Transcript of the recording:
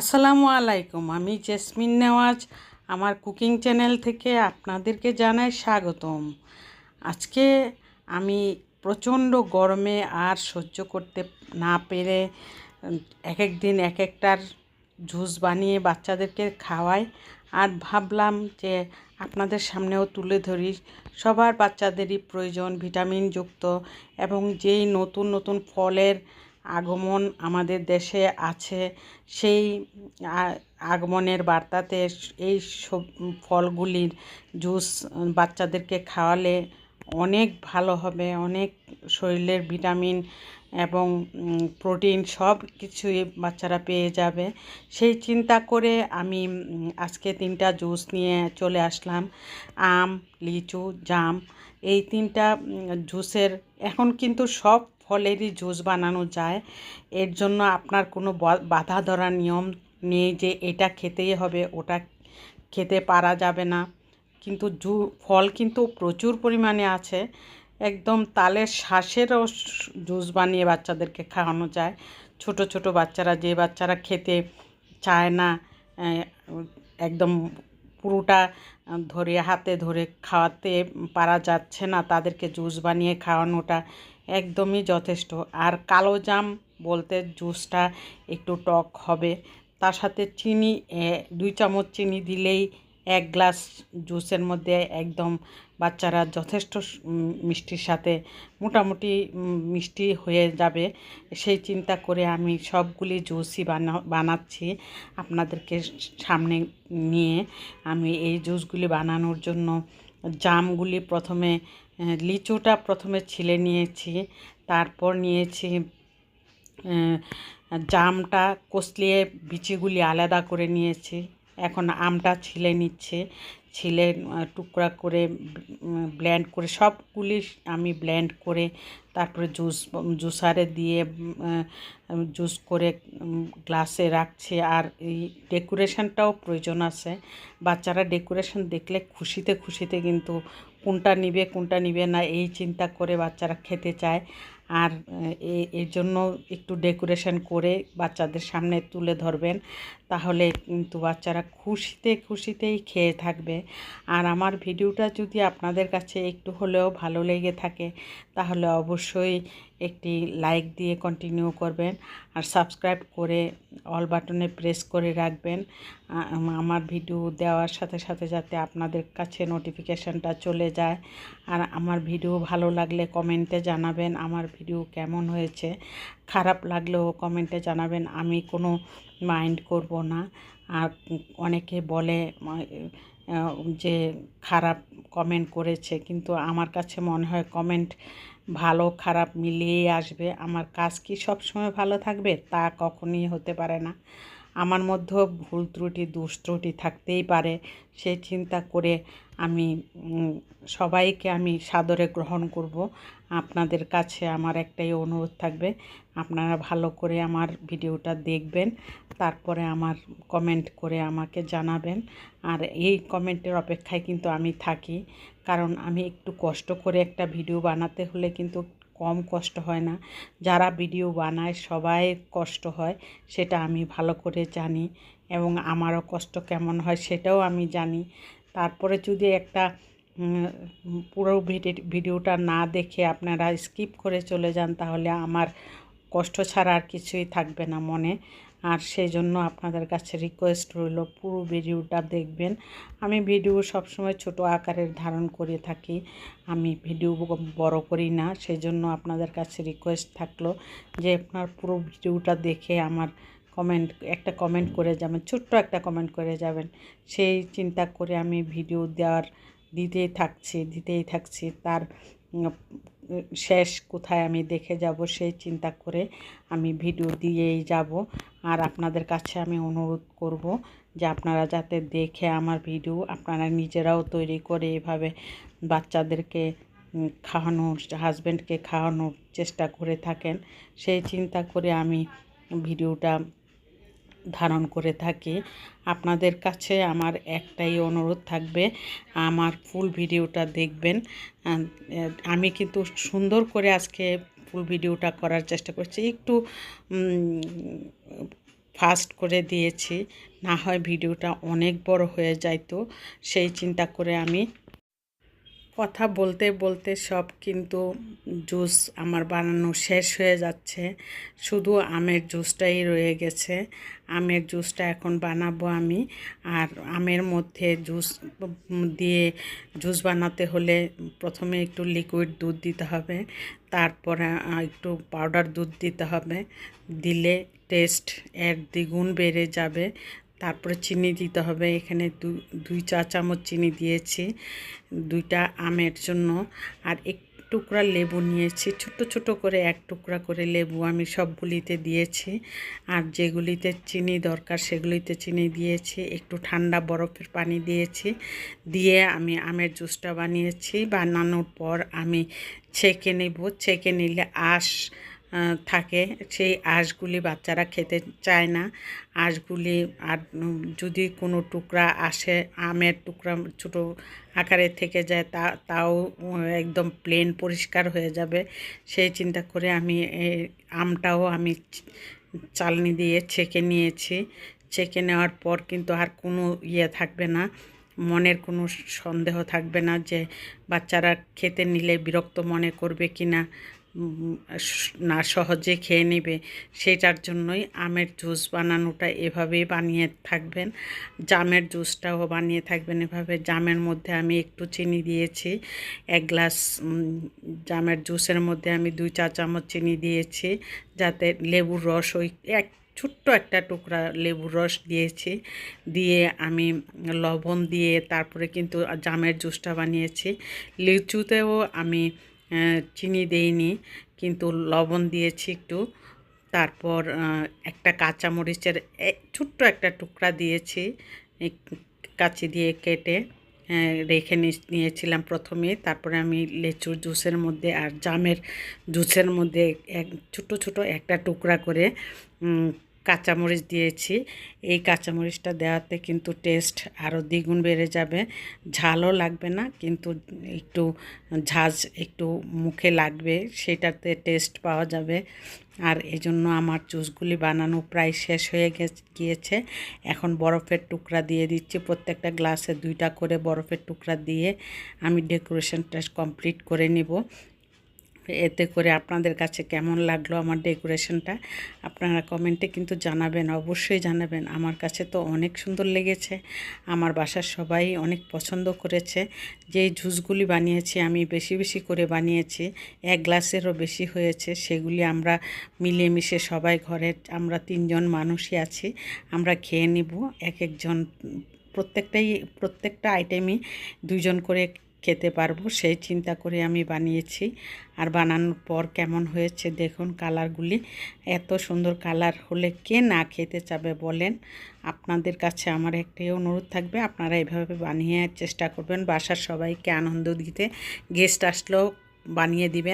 আসসালামু আলাইকুম, আমি জেসমিন নেওয়াজ। আমার কুকিং চ্যানেল থেকে আপনাদেরকে জানাই স্বাগতম। আজকে আমি প্রচণ্ড গরমে আর সহ্য করতে না পেরে, এক এক দিন এক একটার জুস বানিয়ে বাচ্চাদেরকে খাওয়াই আর ভাবলাম যে আপনাদের সামনেও তুলে ধরি। সবার বাচ্চাদেরই প্রয়োজন ভিটামিনযুক্ত এবং যেই নতুন নতুন ফলের আগমন আমাদের দেশে আছে। সেই আগমনের বার্তাতে এই সব ফলগুলির জুস বাচ্চাদেরকে খাওয়ালে অনেক ভালো হবে। অনেক শরীরের ভিটামিন এবং প্রোটিন সব কিছুই বাচ্চারা পেয়ে যাবে। সেই চিন্তা করে আমি আজকে তিনটা জুস নিয়ে চলে আসলাম। আম, লিচু, জাম, এই তিনটা জুসের এখন কিন্তু সব ফলেরই জুস বানানো যায়। এর জন্য আপনার কোনো বাধা ধরা নিয়ম নেই যে এটা খেতেই হবে, ওটা খেতে পারা যাবে না। কিন্তু জু, ফল কিন্তু প্রচুর পরিমাণে আছে। একদম তালের শ্বাসেরও জুস বানিয়ে বাচ্চাদেরকে খাওয়ানো যায়। ছোট ছোট বাচ্চারা যে বাচ্চারা খেতে চায় না একদম পুরোটা ধরে, হাতে ধরে খাওয়াতে পারা যাচ্ছে না। তাদেরকে জুস বানিয়ে খাওয়ানোটা একদমই যথেষ্ট। আর কালো জাম বলতে জুসটা একটু টক হবে। তার সাথে চিনি দুই চামচ চিনি দিলেই এক গ্লাস জুসের মধ্যে একদম বাচ্চারা যথেষ্ট মিষ্টির সাথে মোটামুটি মিষ্টি হয়ে যাবে। সেই চিন্তা করে আমি সবগুলি জুসই বানা, বানাচ্ছি আপনাদেরকে সামনে নিয়ে। আমি এই জুসগুলি বানানোর জন্য জামগুলি প্রথমে লিচুটা প্রথমে ছিলে নিয়েছি, তারপর নিয়েছি জামটা কষলিয়ে বিচিগুলি আলাদা করে নিয়েছি। এখন আমটা ছিলে নিচ্ছে, ছিলে টুকরা করে ব্ল্যান্ড করে, সবগুলি আমি ব্ল্যান্ড করে তারপরে জুস জুসারে দিয়ে জুস করে গ্লাসে রাখছে। আর এই ডেকোরেশনটাও প্রয়োজন আছে। বাচ্চারা ডেকোরেশন দেখলে খুশিতে খুশিতে কিন্তু কোনটা নিবে কোনটা নিবে না, এই চিন্তা করে বাচ্চারা খেতে চায়। আর এর জন্য একটু ডেকোরেশন করে বাচ্চাদের সামনে তুলে ধরবেন, তাহলে কিন্তু বাচ্চারা খুশিতে খুশিতেই খেয়ে থাকবে। আর আমার ভিডিওটা যদি আপনাদের কাছে একটু হলেও ভালো লেগে থাকে, তাহলে অবশ্যই একটি লাইক দিয়ে কন্টিনিউ করবেন আর সাবস্ক্রাইব করে অল বাটনে প্রেস করে রাখবেন। আমার ভিডিও দেওয়ার সাথে সাথে যাতে আপনাদের কাছে নোটিফিকেশানটা চলে যায়। আর আমার ভিডিও ভালো লাগলে কমেন্টে জানাবেন, আমার ভিডিও কেমন হয়েছে, খারাপ লাগলেও কমেন্টে জানাবেন, আমি কোনো মাইন্ড করব না। আর অনেকে বলে যে খারাপ কমেন্ট করেছে, কিন্তু আমার কাছে মনে হয় কমেন্ট ভালো, খারাপ মিলিয়েই আসবে। আমার কাজ কি সব সময় ভালো থাকবে? তা কখনই হতে পারে না। আমার মধ্যেও ভুল ত্রুটি, দোষ ত্রুটি থাকতেই পারে। সেই চিন্তা করে আমি সবাইকে আমি সাদরে গ্রহণ করব। আপনাদের কাছে আমার একটাই অনুরোধ থাকবে। আপনারা ভালো করে আমার ভিডিওটা দেখবেন, তারপরে আমার কমেন্ট করে আমাকে জানাবেন। আর এই কমেন্টের অপেক্ষায় কিন্তু আমি থাকি, কারণ আমি একটু কষ্ট করে একটা ভিডিও বানাতে হলে কিন্তু কম কষ্ট হয় না। যারা ভিডিও বানায় সবাই কষ্ট হয়, সেটা আমি ভালো করে জানি এবং আমারও কষ্ট কেমন হয় সেটাও আমি জানি। তারপরে যদি একটা পুরো ভিডি- ভিডিওটা না দেখে আপনারা স্কিপ করে চলে যান, তাহলে আমার কষ্ট ছাড়া আর কিছুই থাকবে না মনে। আর সেই জন্য আপনাদের কাছে রিকোয়েস্ট রইল, পুরো ভিডিওটা দেখবেন। আমি ভিডিও সবসময় ছোট আকারের ধারণ করে থাকি, আমি ভিডিও বড় করি না, সেই জন্য আপনাদের কাছে রিকোয়েস্ট থাকল যে আপনার পুরো ভিডিওটা দেখে আমার কমেন্ট একটা কমেন্ট করে যাবেন, ছোট্ট একটা কমেন্ট করে যাবেন। সেই চিন্তা করে আমি ভিডিও দেওয়ার দিতেই থাকছি দিতেই থাকছি। তার শেষ কোথায় আমি দেখে যাব সেই চিন্তা করে আমি ভিডিও দিয়েই যাব। আর আপনাদের কাছে আমি অনুরোধ করব যে আপনারা যাতে দেখে আমার ভিডিও আপনারা নিজেরাও তৈরি করে এভাবে বাচ্চাদেরকে খাওয়ানোর হাজব্যান্ডকে খাওয়ানোর চেষ্টা করে থাকেন। সেই চিন্তা করে আমি ভিডিওটা ধারণ করে থাকি। আপনাদের কাছে আমার একটাই অনুরোধ থাকবে, আমার ফুল ভিডিওটা দেখবেন। আমি কিন্তু সুন্দর করে আজকে ফুল ভিডিওটা করার চেষ্টা করছি। একটু ফাস্ট করে দিয়েছি, না হয় ভিডিওটা অনেক বড় হয়ে যাইতো। সেই চিন্তা করে আমি কথা বলতে বলতে সব কিন্তু জুস আমার বানানো শেষ হয়ে যাচ্ছে। শুধু আমের জুসটাই রয়ে গেছে। আমের জুসটা এখন বানাবো আমি। আর আমের মধ্যে জুস দিয়ে জুস বানাতে হলে প্রথমে একটু লিকুইড দুধ দিতে হবে। তারপরে একটু পাউডার দুধ দিতে হবে। দিলে টেস্ট এর দ্বিগুণ বেড়ে যাবে। তারপরে চিনি দিতে হবে। এখানে দুই চা চামচ চিনি দিয়েছি, দুইটা আমের জন্য। আর এক টুকরা লেবু নিয়েছি ছোট ছোট করে এক টুকরা করে লেবু আমি সবগুলিতে দিয়েছি। আর যেগুলিতে চিনি দরকার সেগুলিতে চিনি দিয়েছি, একটু ঠান্ডা বরফের পানি দিয়েছি। দিয়ে আমি আমের জুসটা বানিয়েছি, বানানোর পর আমি ছেঁকে নেব। ছেঁকে নিলে আঁশ থাকে। সেই আঁশগুলি বাচ্চারা খেতে চায় না। আঁশগুলি আর যদি কোনো টুকরা আসে, আমের টুকরা ছোটো আকারে থেকে যায়, তা, তাও একদম প্লেন পরিষ্কার হয়ে যাবে। সেই চিন্তা করে আমি আমটাও আমি চালনি দিয়ে ছেঁকে নিয়েছি। ছেঁকে নেওয়ার পর কিন্তু আর কোনো ইয়ে থাকবে না। মনের কোনো সন্দেহ থাকবে না যে বাচ্চারা খেতে নিলে বিরক্ত মনে করবে কি না না সহজে খেয়ে নেবে। সেটার জন্যই আমের জুস বানানোটা এভাবেই বানিয়ে থাকবেন। জামের জুসটাও বানিয়ে থাকবেন এভাবে। জামের মধ্যে আমি একটু চিনি দিয়েছি, এক গ্লাস জামের জুসের মধ্যে আমি দুই চা চামচ চিনি দিয়েছি, যাতে লেবুর রস ওই এক, ছোট্ট একটা টুকরা লেবুর রস দিয়েছি। দিয়ে আমি লবণ দিয়ে তারপরে কিন্তু জামের জুসটা বানিয়েছি। লিচুতেও আমি চিনি দেইনি, কিন্তু লবণ দিয়েছি একটু। তারপর একটা কাঁচামরিচের ছোট্ট একটা টুকরা দিয়েছি কাচি দিয়ে কেটে রেখে নিয়েছিলাম প্রথমে। তারপরে আমি লেচুর জুসের মধ্যে আর জামের জুসের মধ্যে এক ছোটো ছোটো একটা টুকরা করে কাঁচামরিচ দিয়েছি। এই কাঁচামরিচটা দেওয়াতে কিন্তু টেস্ট আরও দ্বিগুণ বেড়ে যাবে। ঝালও লাগবে না, কিন্তু একটু ঝাঁজ একটু মুখে লাগবে, সেটাতে টেস্ট পাওয়া যাবে। আর এই জন্য আমার জুসগুলি বানানো প্রায় শেষ হয়ে গিয়েছে। এখন বরফের টুকরা দিয়ে দিচ্ছি। প্রত্যেকটা গ্লাসে দুইটা করে বরফের টুকরা দিয়ে আমি ডেকোরেশনটা কমপ্লিট করে নিব। এতে করে আপনাদের কাছে কেমন লাগল আমার ডেকোরেশনটা, আপনারা কমেন্টে কিন্তু জানাবেন, অবশ্যই জানাবেন। আমার কাছে তো অনেক সুন্দর লেগেছে, আমার বাসার সবাই অনেক পছন্দ করেছে। যে জুসগুলি বানিয়েছি আমি বেশি বেশি করে বানিয়েছি, এক গ্লাসেরও বেশি হয়েছে, সেগুলি আমরা মিলেমিশে সবাই ঘরে, আমরা তিনজন মানুষই আছি, আমরা খেয়ে নিব, এক একজন প্রত্যেকটাই, প্রত্যেকটা আইটেমই দুজন করে খেতে পারব, সেই চিন্তা করে আমি বানিয়েছি। আর বানানোর পর কেমন হয়েছে দেখুন কালারগুলি। এত সুন্দর কালার হলে কে না খেতে চাবে বলেন। আপনাদের কাছে আমার একটাই অনুরোধ থাকবে, আপনারা এভাবে বানিয়ে চেষ্টা করবেন। বাসার সবাইকে আনন্দ দিতে গেস্ট আসলেও বানিয়ে দিবেন।